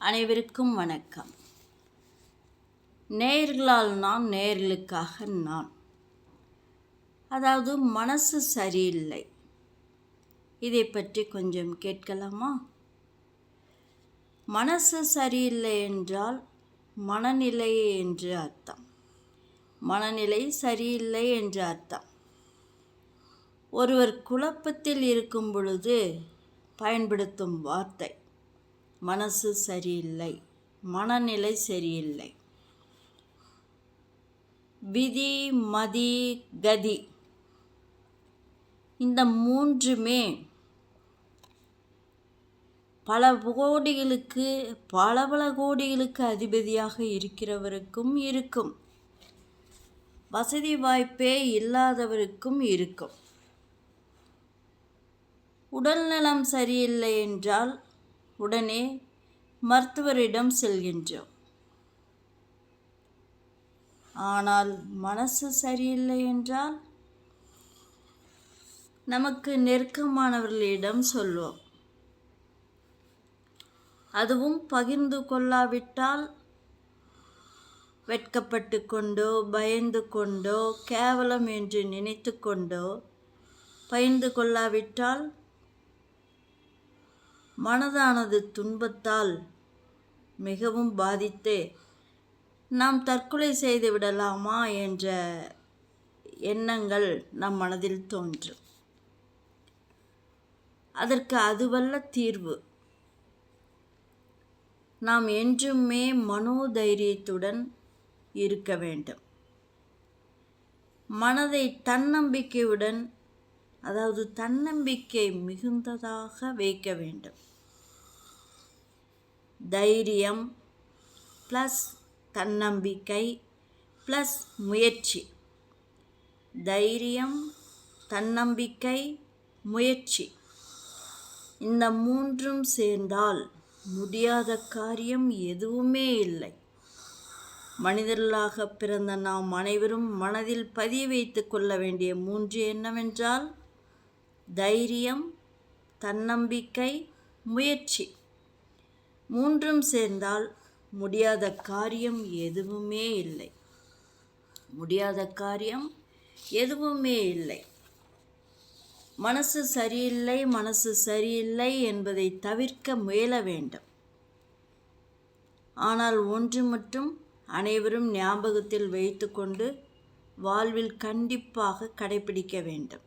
அனைவருக்கும் வணக்கம். நேர்களால் நான் நேர்களுக்காக நான். அதாவது மனசு சரியில்லை. இதை பற்றி கொஞ்சம் கேட்கலாமா? மனசு சரியில்லை என்றால் மனநிலை என்று அர்த்தம். மனநிலை சரியில்லை என்று அர்த்தம். ஒருவர் குழப்பத்தில் இருக்கும் பொழுது பயன்படுத்தும் வார்த்தை. மனசு சரியில்லை. மனநிலை சரியில்லை. விதி மதி கதி. இந்த மூன்றுமே பல கோடிகளுக்கு பல பல கோடிகளுக்கு அதிபதியாக இருக்கிறவருக்கும் இருக்கும். வசதி வாய்ப்பே இல்லாதவருக்கும் இருக்கும். உடல்நலம் சரியில்லை என்றால் உடனே மருத்துவரிடம் செல்கின்றோம். ஆனால் மனசு சரியில்லை என்றால்? நமக்கு நெருக்கமானவர்களிடம் சொல்வோம். அதுவும் பகிர்ந்து கொள்ளாவிட்டால் வெட்கப்பட்டு கொண்டோ பயந்து கொண்டோ கேவலம் என்று நினைத்து கொண்டோ பயந்து கொள்ளாவிட்டால் மனதானது துன்பத்தால் மிகவும் பாதித்து. நாம் தற்கொலை செய்து விடலாமா என்ற எண்ணங்கள் நம் மனதில் தோன்றும் அதற்கு அதுவல்ல தீர்வு. நாம் என்றுமே மனோதைரியத்துடன் இருக்க வேண்டும். மனதை தன்னம்பிக்கையுடன் அதாவது தன்னம்பிக்கை மிகுந்ததாக வைக்க வேண்டும். தைரியம் ப்ளஸ் தன்னம்பிக்கை ப்ளஸ் முயற்சி. தைரியம் தன்னம்பிக்கை முயற்சி. இந்த மூன்றும் சேர்ந்தால் முடியாத காரியம் எதுவுமே இல்லை. மனிதர்களாக பிறந்த நாம் அனைவரும் மனதில் பதிய வைத்து கொள்ள வேண்டிய மூன்று என்னவென்றால் தைரியம் தன்னம்பிக்கை முயற்சி மூன்றும் சேர்ந்தால் முடியாத காரியம் எதுவுமே இல்லை. முடியாத காரியம் எதுவுமே இல்லை. மனசு சரியில்லை மனசு சரியில்லை என்பதை தவிர்க்க முயல வேண்டும். ஆனால் ஒன்று மட்டும் அனைவரும் ஞாபகத்தில் வைத்துக்கொண்டு வாழ்வில் கண்டிப்பாக கடைபிடிக்க வேண்டும்.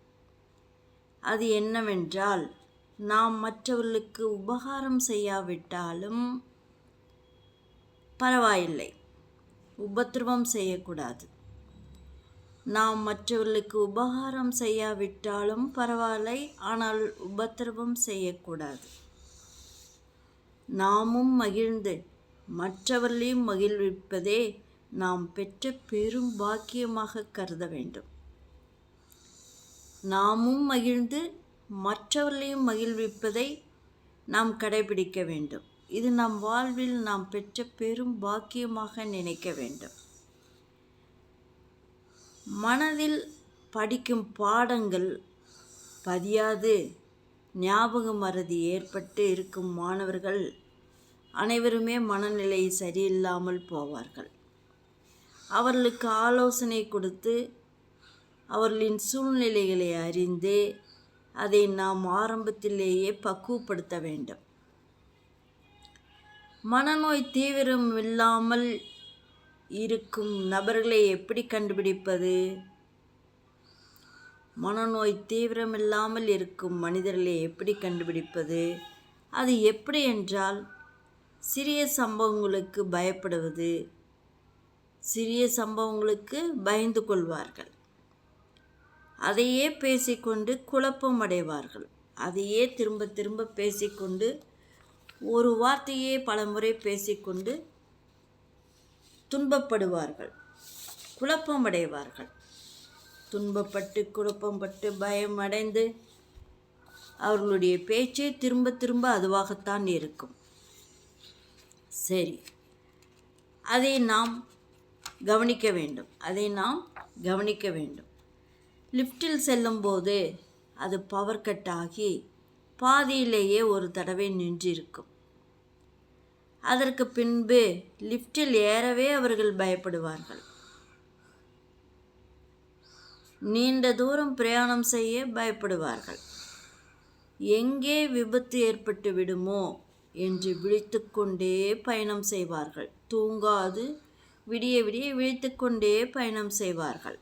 அது என்னவென்றால் நாம் மற்றவர்களுக்கு உபகாரம் செய்யாவிட்டாலும் பரவாயில்லை. உபத்திரவம் செய்யக்கூடாது. நாம் மற்றவர்களுக்கு உபகாரம் செய்யாவிட்டாலும் பரவாயில்லை ஆனால் உபத்திரவம் செய்யக்கூடாது. நாமும் மகிழ்ந்து மற்றவர்களையும் மகிழ்விப்பதே நாம் பெற்ற பெரும் பாக்கியமாக கருத வேண்டும். நாமும் மகிழ்ந்து மற்றவர்களையும் மகிழ்விப்பதை நாம் கடைபிடிக்க வேண்டும். இது நம் வாழ்வில் நாம் பெற்ற பெரும் பாக்கியமாக நினைக்க வேண்டும். மனதில் படிக்கும் பாடங்கள் பதியாது. ஞாபக மறதி ஏற்பட்டு இருக்கும் மாணவர்கள் அனைவருமே மனநிலை சரியில்லாமல் போவார்கள். அவர்களுக்கு ஆலோசனை கொடுத்து அவர்களின் சூழ்நிலைகளை அறிந்து அதை நாம் ஆரம்பத்திலேயே பக்குவப்படுத்த வேண்டும். மனநோய் தீவிரம் இல்லாமல் இருக்கும் நபர்களை எப்படி கண்டுபிடிப்பது? மனநோய் தீவிரம் இல்லாமல் இருக்கும் மனிதர்களை எப்படி கண்டுபிடிப்பது? அது எப்படி என்றால் சிறிய சம்பவங்களுக்கு பயப்படுவது. சிறிய சம்பவங்களுக்கு பயந்து கொள்வார்கள். அதையே பேசிக்கொண்டு குழப்பம் அடைவார்கள். அதையே திரும்ப திரும்ப பேசிக்கொண்டு ஒரு வார்த்தையே பலமுறை பேசிக்கொண்டு துன்பப்படுவார்கள். குழப்பம் அடைவார்கள். துன்பப்பட்டு குழப்பம்பட்டு பயம் அடைந்து அவர்களுடைய பேச்சே திரும்ப திரும்ப அதுவாகத்தான் இருக்கும். சரி. அதை நாம் கவனிக்க வேண்டும். அதை நாம் கவனிக்க வேண்டும். லிஃப்டில் செல்லும்போது அது பவர் கட் ஆகி பாதியிலேயே ஒரு தடவை நின்றிருக்கும். அதற்கு பின்பு லிஃப்டில் ஏறவே அவர்கள் பயப்படுவார்கள். நீண்ட தூரம் பிரயாணம் செய்ய பயப்படுவார்கள். எங்கே விபத்து ஏற்பட்டு விடுமோ என்று விழித்துக்கொண்டே பயணம் செய்வார்கள். தூங்காது விடிய விடிய விழித்துக்கொண்டே பயணம் செய்வார்கள்.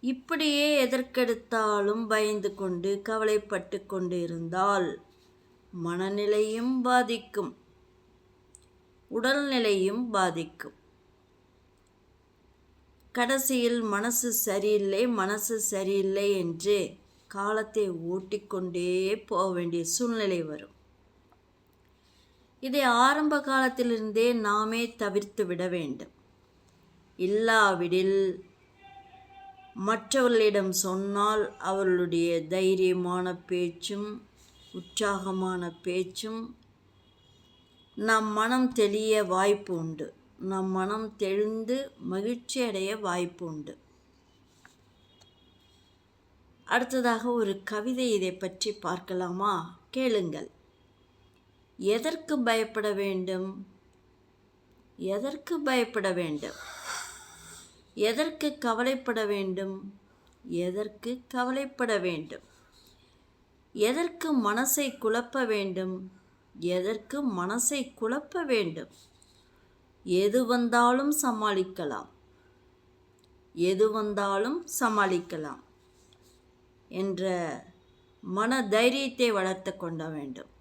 இப்படியே எதற்கெடுத்தாலும் பயந்து கொண்டு கவலைப்பட்டு கொண்டு இருந்தால் மனநிலையும் பாதிக்கும். உடல்நிலையும் பாதிக்கும். கடைசியில் மனசு சரியில்லை மனசு சரியில்லை என்று காலத்தை ஓட்டிக்கொண்டே போக வேண்டிய சூழ்நிலை வரும். இதை ஆரம்ப காலத்திலிருந்தே நாமே தவிர்த்து விட வேண்டும். இல்லாவிடில் மற்றவர்களிடம் சொன்னால் அவர்களுடைய தைரியமான பேச்சும் உற்சாகமான பேச்சும் நம் மனம் தெளிய வாய்ப்பு உண்டு. நம் மனம் தெளிந்து மகிழ்ச்சி அடைய வாய்ப்பு உண்டு. அடுத்ததாக ஒரு கவிதை இதை பற்றி பார்க்கலாமா? கேளுங்கள். எதற்கு பயப்பட வேண்டும்? எதற்கு பயப்பட வேண்டும்? எதற்கு கவலைப்பட வேண்டும்? எதற்கு கவலைப்பட வேண்டும்? எதற்கு மனசை குழப்ப வேண்டும்? எதற்கு மனசை குழப்ப வேண்டும்? எது வந்தாலும் சமாளிக்கலாம். எது வந்தாலும் சமாளிக்கலாம் என்ற மன தைரியத்தை வளர்த்து கொள்ள வேண்டும்.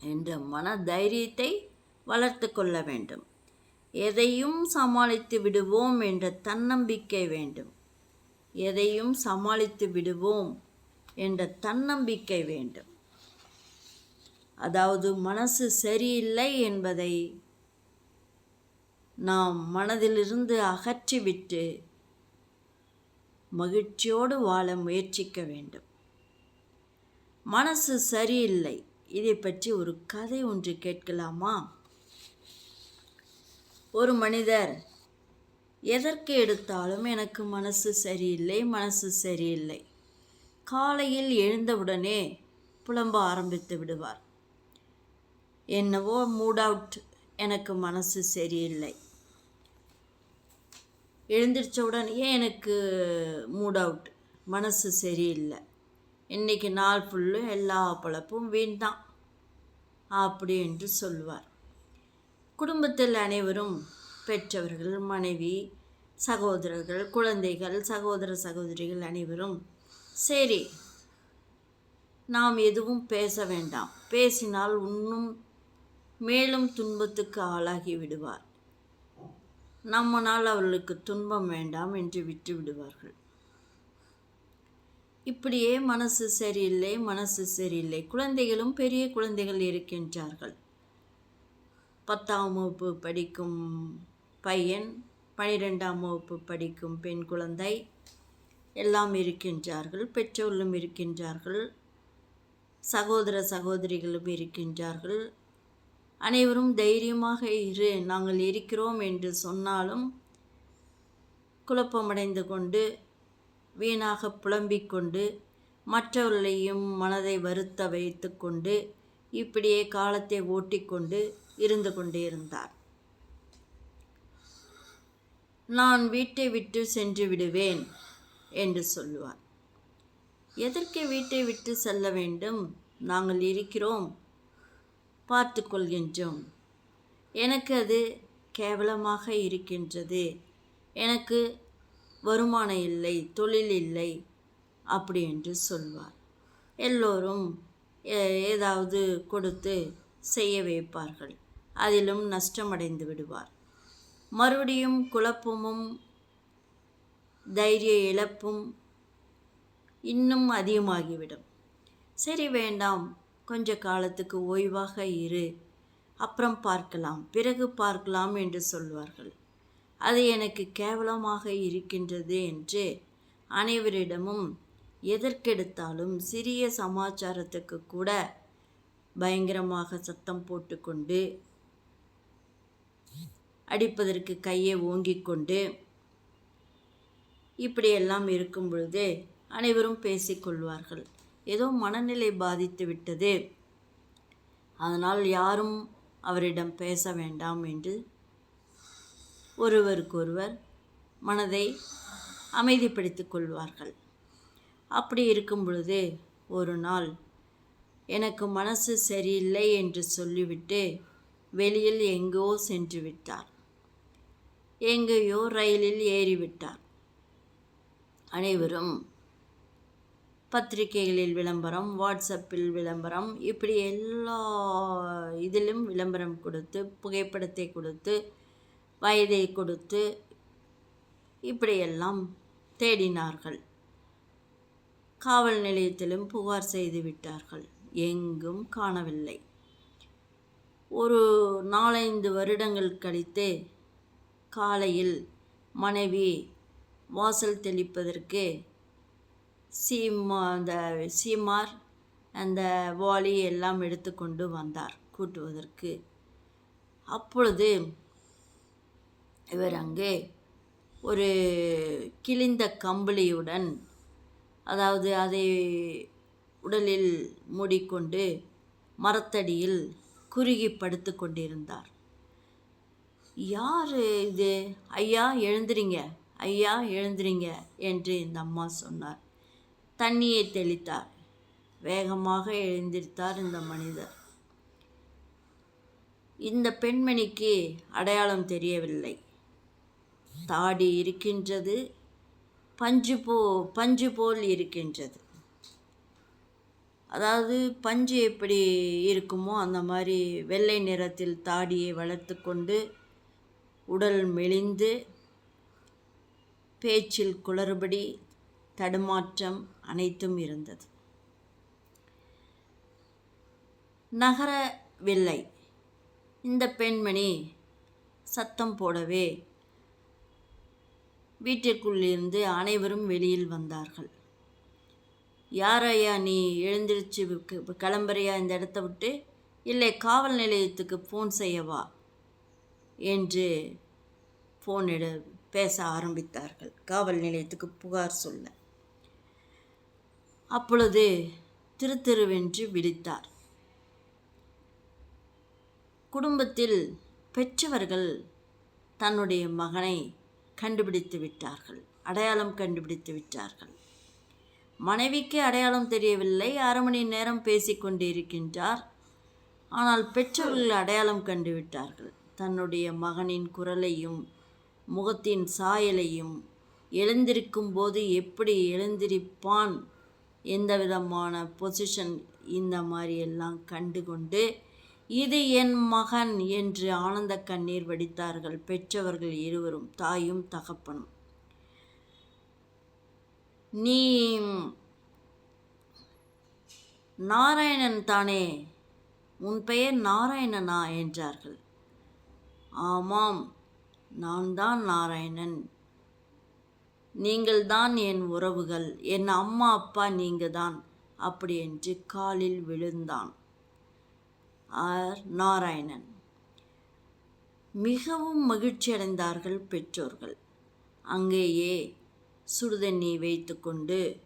என்ற மன தைரியத்தை வளர்த்து கொள்ள வேண்டும். எதையும் சமாளித்து விடுவோம் என்ற தன்னம்பிக்கை வேண்டும். எதையும் சமாளித்து விடுவோம் என்ற தன்னம்பிக்கை வேண்டும். அதாவது மனசு சரியில்லை என்பதை நாம் மனதிலிருந்து அகற்றிவிட்டு மகிழ்ச்சியோடு வாழ முயற்சிக்க வேண்டும். மனசு சரியில்லை. இதை பற்றி ஒரு கதை ஒன்று கேட்கலாமா? ஒரு மனிதர் எதற்கு எடுத்தாலும் எனக்கு மனசு சரியில்லை மனசு சரியில்லை. காலையில் எழுந்தவுடனே புலம்ப ஆரம்பித்து விடுவார். என்னவோ மூட் அவுட் எனக்கு மனசு சரியில்லை. எழுந்திரிச்ச உடனே எனக்கு மூட் அவுட் மனசு சரியில்லை? இன்றைக்கி நாள் ஃபுல்லும் எல்லா பழப்பும் வீண் தான். அப்படி என்று சொல்வார். குடும்பத்தில் அனைவரும் பெற்றவர்கள் மனைவி சகோதரர்கள் குழந்தைகள் சகோதர சகோதரிகள் அனைவரும் சரி நாம் எதுவும் பேச வேண்டாம். பேசினால் இன்னும் மேலும் துன்பத்துக்கு ஆளாகி விடுவார். நம்மனால் அவர்களுக்கு துன்பம் வேண்டாம் என்று விட்டு விடுவார்கள். இப்படியே மனசு சரியில்லை மனசு சரியில்லை. குழந்தைகளும் பெரிய குழந்தைகள் இருக்கின்றார்கள். பத்தாம் வகுப்பு படிக்கும் பையன் பனிரெண்டாம் வகுப்பு படிக்கும் பெண் குழந்தை. எல்லாம் இருக்கின்றார்கள் பெற்றோர்களும் இருக்கின்றார்கள் சகோதர சகோதரிகளும் இருக்கின்றார்கள். அனைவரும் தைரியமாக இரு நாங்கள் இருக்கிறோம் என்று சொன்னாலும் குழப்பமடைந்து கொண்டு வீணாக புலம்பிக் கொண்டு மற்றவர்களையும் மனதை வருத்த வைத்து கொண்டு இப்படியே காலத்தை ஓட்டிக்கொண்டு இருந்து கொண்டே இருந்தார். நான் வீட்டை விட்டு சென்று விடுவேன் என்று சொல்லுவார். எதற்கு வீட்டை விட்டு செல்ல வேண்டும்? நாங்கள் இருக்கிறோம். பார்த்து கொள்கின்றோம். எனக்கு அது கேவலமாக இருக்கின்றது. எனக்கு வருமானம் இல்லை தொழில் இல்லை அப்படி என்று சொல்வார். எல்லோரும் ஏதாவது கொடுத்து செய்ய வைப்பார்கள். அதிலும் நஷ்டமடைந்து விடுவார். மறுபடியும் குழப்பமும் தைரிய இழப்பும் இன்னும் அதிகமாகிவிடும். சரி வேண்டாம். கொஞ்ச காலத்துக்கு ஓய்வாக இரு. அப்புறம் பார்க்கலாம். பிறகு பார்க்கலாம் என்று சொல்வார்கள். அது எனக்கு கேவலமாக இருக்கின்றது என்று அனைவரிடமும் எதற்கெடுத்தாலும் சிறிய சமாச்சாரத்துக்கு கூட பயங்கரமாக சத்தம் போட்டுக்கொண்டு அடிப்பதற்கு கையை ஓங்கிக் கொண்டு இப்படியெல்லாம் இருக்கும் பொழுது அனைவரும் பேசிக்கொள்வார்கள் ஏதோ மனநிலை பாதித்து விட்டது. அதனால் யாரும் அவரிடம் பேச வேண்டாம் என்று ஒருவருக்கொருவர் மனதை அமைதிப்படுத்திக் கொள்வார்கள். அப்படி இருக்கும் பொழுது ஒரு நாள் எனக்கு மனசு சரியில்லை என்று சொல்லிவிட்டு வெளியில் எங்கோ சென்று விட்டார். எங்கேயோ ரயிலில் ஏறிவிட்டார். அனைவரும் பத்திரிகைகளில் விளம்பரம் வாட்ஸ்அப்பில் விளம்பரம் இப்படி எல்லா இதிலும் விளம்பரம் கொடுத்து புகைப்படத்தை கொடுத்து வயதை கொடுத்து இப்படியெல்லாம் தேடினார்கள். காவல் நிலையத்திலும் புகார் செய்து விட்டார்கள். எங்கும் காணவில்லை. ஒரு நாலைந்து வருடங்கள் கழித்து காலையில் மனைவி வாசல் தெளிப்பதற்கு சீமா அந்த சீமார் அந்த வாளி எல்லாம் எடுத்துக்கொண்டு வந்தார் கூட்டுவதற்கு. அப்பொழுது இவர் அங்கே ஒரு கிழிந்த கம்பளியுடன் அதாவது அதை உடலில் மூடிக்கொண்டு மரத்தடியில் குறுகி படுத்து கொண்டிருந்தார். யார் இது? ஐயா எழுந்திரிங்க. ஐயா எழுந்திரிங்க என்று இந்த அம்மா சொன்னார். தண்ணியை தெளித்தார். வேகமாக எழுந்திருத்தார் இந்த மனிதர். இந்த பெண்மணிக்கு அடையாளம் தெரியவில்லை. தாடி இருக்கின்றது பஞ்சு போ பஞ்சு போல் இருக்கின்றது. அதாவது பஞ்சு எப்படி இருக்குமோ அந்த மாதிரி வெள்ளை நிறத்தில் தாடியை வளர்த்து கொண்டு உடல் மெலிந்து பேச்சில் குளறுபடி தடுமாற்றம் அனைத்தும் இருந்தது. நகரவில்லை. இந்த பெண்மணி சத்தம் போடவே வீட்டிற்குள்ளிருந்து அனைவரும் வெளியில் வந்தார்கள். யாரையா நீ எழுந்திருச்சு கிளம்புறியா இந்த இடத்த விட்டு? இல்லை காவல் நிலையத்துக்கு ஃபோன் செய்யவா என்று ஃபோன் எடு பேச ஆரம்பித்தார்கள். காவல் நிலையத்துக்கு புகார் சொல்ல. அப்பொழுது திரு திருவென்று விழித்தார். குடும்பத்தில் பெற்றவர்கள் தன்னுடைய மகனை கண்டுபிடித்து விட்டார்கள். அடையாளம் கண்டுபிடித்து விட்டார்கள். மனைவிக்கு அடையாளம் தெரியவில்லை. அரை மணி நேரம் பேசிக்கொண்டிருக்கின்றார் ஆனால் பெற்றவர்கள் அடையாளம் கண்டுவிட்டார்கள் தன்னுடைய மகனின் குரலையும் முகத்தின் சாயலையும் எழுந்திருக்கும் போது எப்படி எழுந்திருப்பான்? எந்த விதமான பொசிஷன் இந்த மாதிரி எல்லாம் கண்டு கொண்டு இது என் மகன் என்று ஆனந்த கண்ணீர் வடித்தார்கள் பெற்றவர்கள் இருவரும் தாயும் தகப்பனும். நீ நாராயணன் தானே? உன் பெயர் நாராயணனா? என்றார்கள். ஆமாம் நான் தான் நாராயணன். நீங்கள்தான் என் உறவுகள். என் அம்மா அப்பா நீங்கள் தான் அப்படி என்று காலில் விழுந்தான். ஆர். நாராயணன். மிகவும் மகிழ்ச்சியடைந்தார்கள் பெற்றோர்கள். அங்கேயே சுடுதண்ணி வைத்துக்கொண்டு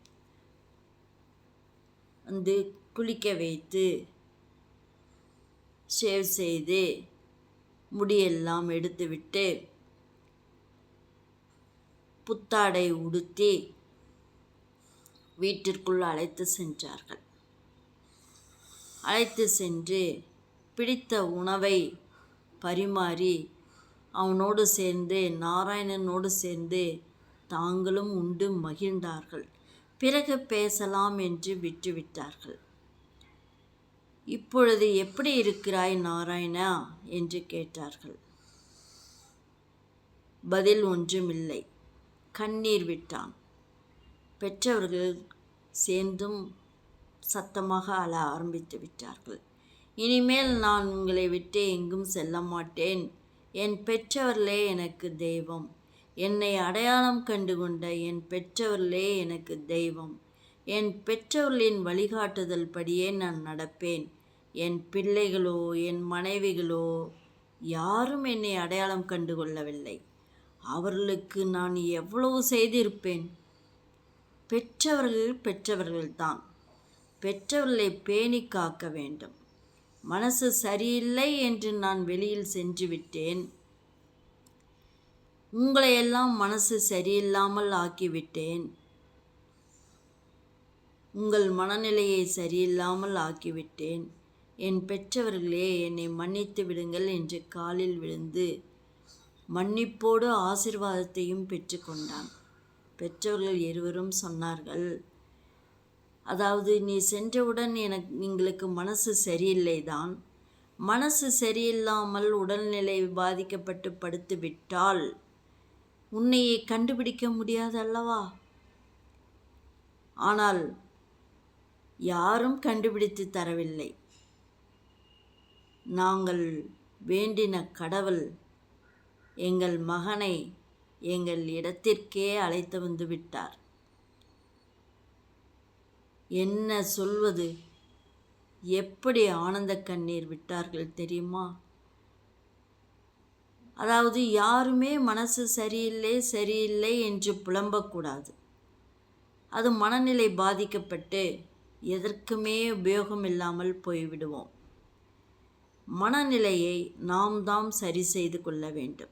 வந்து குளிக்க வைத்து ஷேவ் செய்து முடியெல்லாம் எடுத்துவிட்டு புத்தாடை உடுத்தி வீட்டிற்குள் அழைத்து சென்றார்கள். அழைத்து சென்று பிடித்த உணவை பரிமாறி அவனோடு சேர்ந்து நாராயணனோடு சேர்ந்து தாங்களும் உண்டு மகிழ்ந்தார்கள். பிறகு பேசலாம் என்று விட்டுவிட்டார்கள். இப்பொழுது எப்படி இருக்கிறாய் நாராயணா என்று கேட்டார்கள். பதில் ஒன்றுமில்லை கண்ணீர் விட்டான். பெற்றவர்கள் சேர்ந்தும் சத்தமாக அழ ஆரம்பித்து விட்டார்கள். இனிமேல் நான் உங்களை விட்டு எங்கும் செல்ல மாட்டேன் என் பெற்றவர்களே எனக்கு தெய்வம். என்னை அடையாளம் கண்டு கொண்ட என் பெற்றவர்களே எனக்கு தெய்வம். என் பெற்றவர்களின் வழிகாட்டுதல் படியே நான் நடப்பேன். என் பிள்ளைகளோ என் மனைவிகளோ யாரும் என்னை அடையாளம் கண்டு கொள்ளவில்லை அவர்களுக்கு நான் எவ்வளவு செய்திருப்பேன்? பெற்றவர்கள் பெற்றவர்கள்தான். பெற்றவர்களை பேணி காக்க வேண்டும். மனசு சரியில்லை என்று நான் வெளியில் சென்று விட்டேன். உங்களையெல்லாம் மனசு சரியில்லாமல் ஆக்கிவிட்டேன். உங்கள் மனநிலையை சரியில்லாமல் ஆக்கிவிட்டேன். என் பெற்றவர்களே என்னை மன்னித்து விடுங்கள் என்று காலில் விழுந்து மன்னிப்போடு ஆசிர்வாதத்தையும் பெற்றுக்கொண்டான். பெற்றவர்கள் இருவரும் சொன்னார்கள் அதாவது நீ சென்றவுடன் எனக்கு எங்களுக்கு மனசு சரியில்லை தான் மனசு சரியில்லாமல் உடல்நிலை பாதிக்கப்பட்டு படுத்து விட்டால் உன்னையை கண்டுபிடிக்க முடியாது அல்லவா ஆனால் யாரும் கண்டுபிடித்து தரவில்லை. நாங்கள் வேண்டின கடவுள் எங்கள் மகனை எங்கள் இடத்திற்கே அழைத்து வந்து விட்டார். என்ன சொல்வது? எப்படி ஆனந்த கண்ணீர் விட்டார்கள் தெரியுமா? அதாவது யாருமே மனசு சரியில்லை சரியில்லை என்று புலம்பக்கூடாது. அது மனநிலை பாதிக்கப்பட்டு எதற்குமே உபயோகம் இல்லாமல் போய்விடுவோம். மனநிலையை நாம் தாம் சரி செய்து கொள்ள வேண்டும்.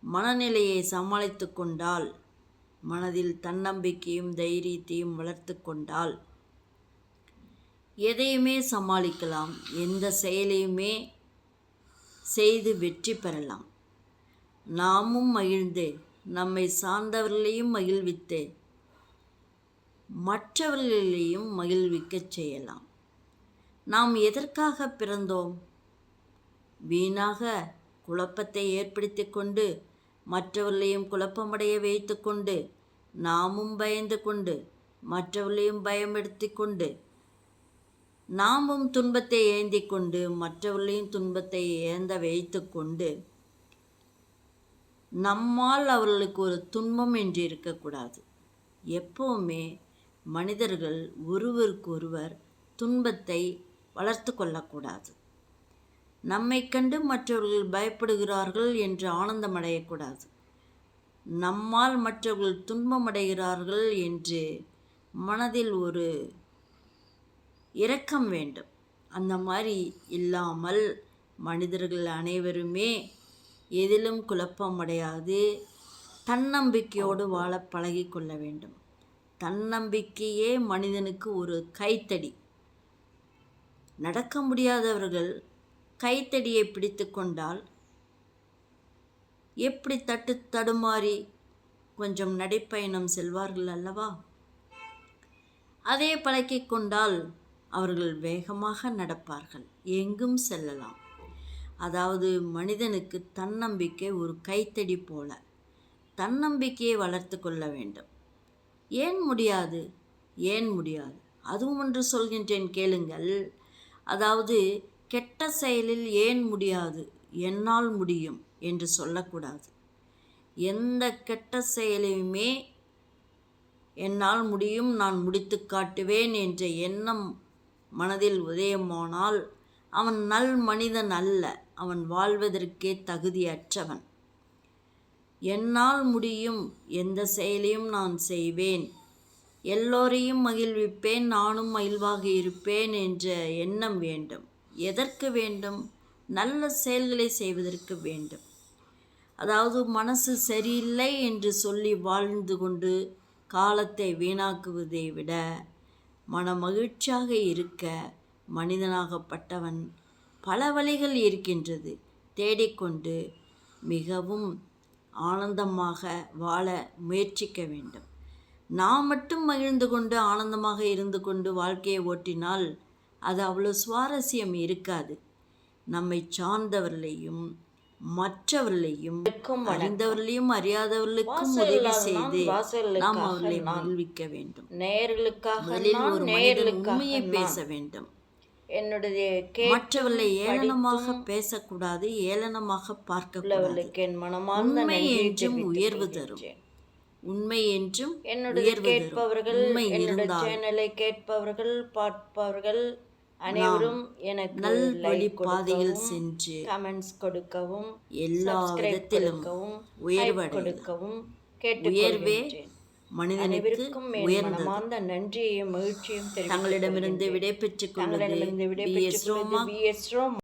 மனநிலையை சமாளித்து கொண்டால் மனதில் தன்னம்பிக்கையும் தைரியத்தையும் வளர்த்து கொண்டால் எதையுமே சமாளிக்கலாம். எந்த செயலையுமே செய்து வெற்றி பெறலாம். நாமும் மகிழ்ந்து நம்மை சார்ந்தவர்களையும் மகிழ்வித்து மற்றவர்களையும் மகிழ்விக்கச் செய்யலாம். நாம் எதற்காக பிறந்தோம்? வீணாக குழப்பத்தை ஏற்படுத்தி கொண்டு மற்றவர்களையும் குழப்பமடைய வைத்து கொண்டு நாமும் பயந்து கொண்டு மற்றவர்களையும் பயமெடுத்தி கொண்டு நாமும் துன்பத்தை ஏந்தி கொண்டு மற்றவர்களையும் துன்பத்தை ஏந்த வைத்து கொண்டு நம்மால் அவர்களுக்கு ஒரு துன்பம் என்று இருக்கக்கூடாது. எப்பவுமே மனிதர்கள் ஒருவருக்கொருவர் துன்பத்தை வளர்த்து கொள்ளக்கூடாது. நம்மை கண்டு மற்றவர்கள் பயப்படுகிறார்கள் என்று ஆனந்தம் அடையக்கூடாது நம்மால் மற்றவர்கள் துன்பமடைகிறார்கள் என்று மனதில் ஒரு இரக்கம் வேண்டும். அந்த மாதிரி இல்லாமல் மனிதர்கள் அனைவருமே எதிலும் குழப்பமடையாது. தன்னம்பிக்கையோடு வாழ பழகி கொள்ள வேண்டும். தன்னம்பிக்கையே மனிதனுக்கு ஒரு கைத்தடி. நடக்க முடியாதவர்கள் கைத்தடியை பிடித்து கொண்டால் எப்படி தட்டு தடுமாறி கொஞ்சம் நடைப்பயணம் செல்வார்கள் அல்லவா? அதே பழக்கிக் கொண்டால் அவர்கள் வேகமாக நடப்பார்கள். எங்கும் செல்லலாம். அதாவது மனிதனுக்கு தன்னம்பிக்கை ஒரு கைத்தடி போல. தன்னம்பிக்கையை வளர்த்து கொள்ள வேண்டும். ஏன் முடியாது? ஏன் முடியாது? அதுவும் ஒன்று சொல்கின்றேன் கேளுங்கள். அதாவது கெட்ட செயலில் ஏன் முடியாது? என்னால் முடியும் என்று சொல்லக்கூடாது. எந்த கெட்ட செயலையுமே என்னால் முடியும் நான் முடித்து காட்டுவேன் என்ற எண்ணம் மனதில் உதயமானால் அவன் நல் மனிதன் அல்ல அவன் வாழ்வதற்கே தகுதியற்றவன். என்னால் முடியும் எந்த செயலையும் நான் செய்வேன். எல்லோரையும் மகிழ்விப்பேன் நானும் மகிழ்வாக இருப்பேன் என்ற எண்ணம் வேண்டும். எதற்கு வேண்டும்? நல்ல செயல்களை செய்வதற்கு வேண்டும். அதாவது மனசு சரியில்லை என்று சொல்லி வாழ்ந்து கொண்டு காலத்தை வீணாக்குவதை விட மன மகிழ்ச்சியாக இருக்க மனிதனாகப்பட்டவன் பல வழிகள் இருக்கின்றது. தேடிக்கொண்டு மிகவும் ஆனந்தமாக வாழ முயற்சிக்க வேண்டும். நாம் மட்டும் மகிழ்ந்து கொண்டு ஆனந்தமாக இருந்து கொண்டு வாழ்க்கையை ஓட்டினால் அது அவ்வளோ சுவாரஸ்யம் இருக்காது. நம்மை சார்ந்தவர்களையும் மற்றவர்களையும் அறிந்தவர்களையும் அறியாதவர்களுக்கும் உதவி செய்து நாம் அவர்களை மகிழ்விக்க வேண்டும். நேயர்களுக்காக உண்மையை. பேச வேண்டும். என்னுடைய மற்றவர்களை ஏளனமாக பேசக்கூடாது ஏளனமாக உள்ளவர்களுக்கு என் மனமார்ந்த என்றும் உயர்வு. தரும். உண்மை என்றும் என்னுடைய கேட்பவர்கள் உண்மை இருந்தால் சேனலை கேட்பவர்கள் பார்ப்பவர்கள் அனைவரும் எனக்கு நல் வழி லைக் பாதையில் கொடுக்கவும் சென்று கமெண்ட்ஸ் கொடுக்கவும் எல்லா விதத்திலும் கொடுக்கவும் உயர்வு மனிதனுக்கு மனமார்ந்த நன்றியையும் மகிழ்ச்சியும் தங்களிடமிருந்து பி விடைபெற்றுக் எஸ் ரோமா